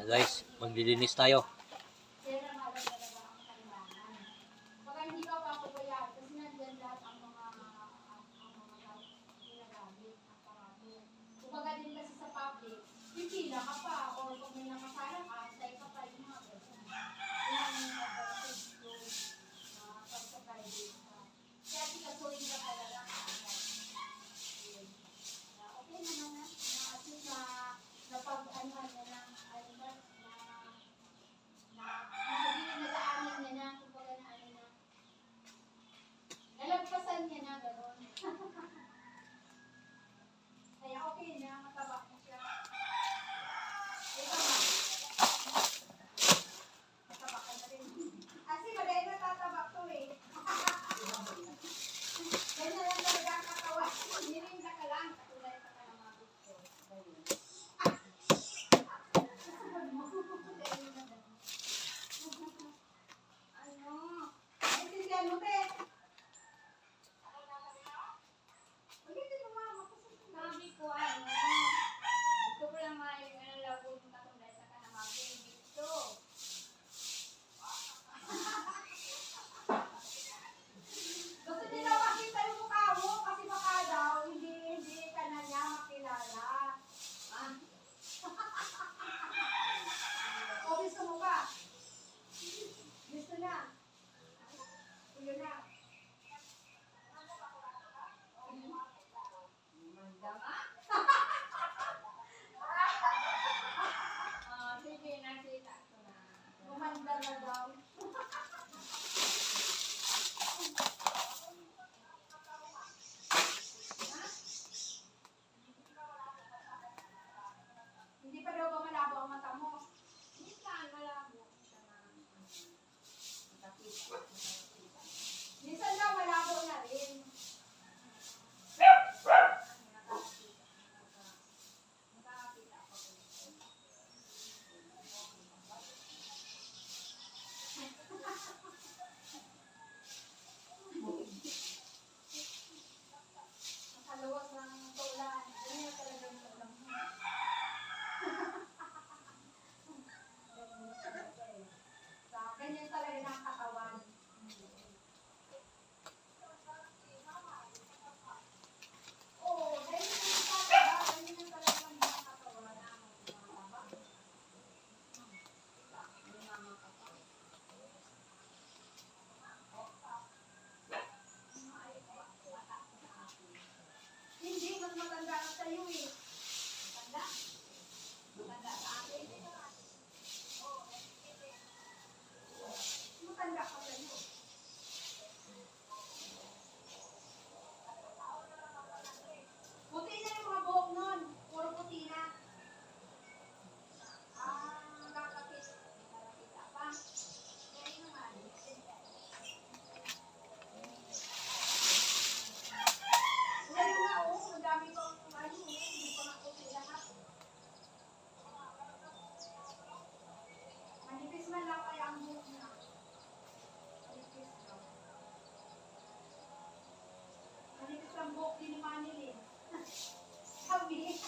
Ayan guys, maglilinis tayo. Kapag hindi ka pa kasi nandiyan lahat ang mga ang mga ginagamit at parang Kumbaga din kasi sa public, yung pila ka pa. ang buhok din ni Manny. Eh. Sabi.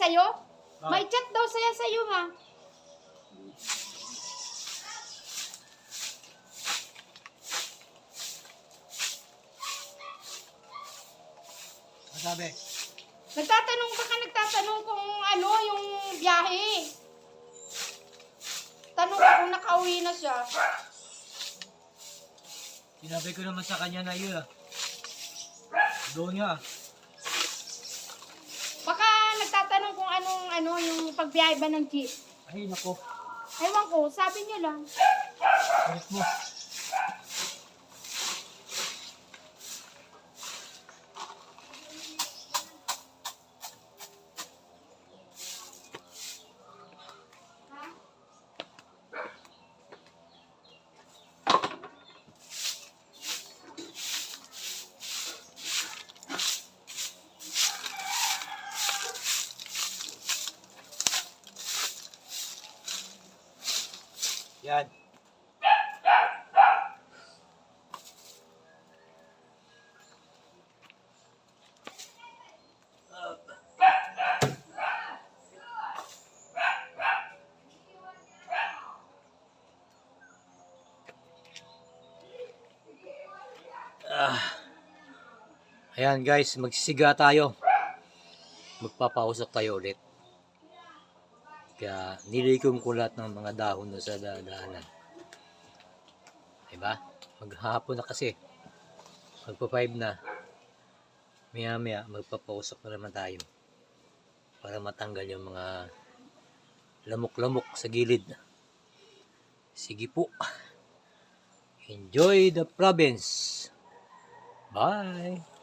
Sa'yo? May chat daw saya sa'yo ha. Ano sabi? Nagtatanong baka nagtatanong kung ano yung biyahe. Tanong ko kung nakauwi na siya. Sinabi ko naman sa kanya na yun ah. Doon niya ah. Baka nagtatanong kung anong ano yung pagbiyahe ba ng jeep. Ay, nako. Ewan ko, sabi niya lang. Kulit mo. Yan. Ah. Ayan guys, magsisiga tayo. Magpapausap tayo ulit. Kaya nilikom ko lahat ng mga dahon na sa dadaanan. Diba? Maghapon na kasi. Magpa 5 na. Maya maya magpapausap na naman tayo. Para matanggal yung mga lamok-lamok sa gilid. Sige po. Enjoy the province. Bye.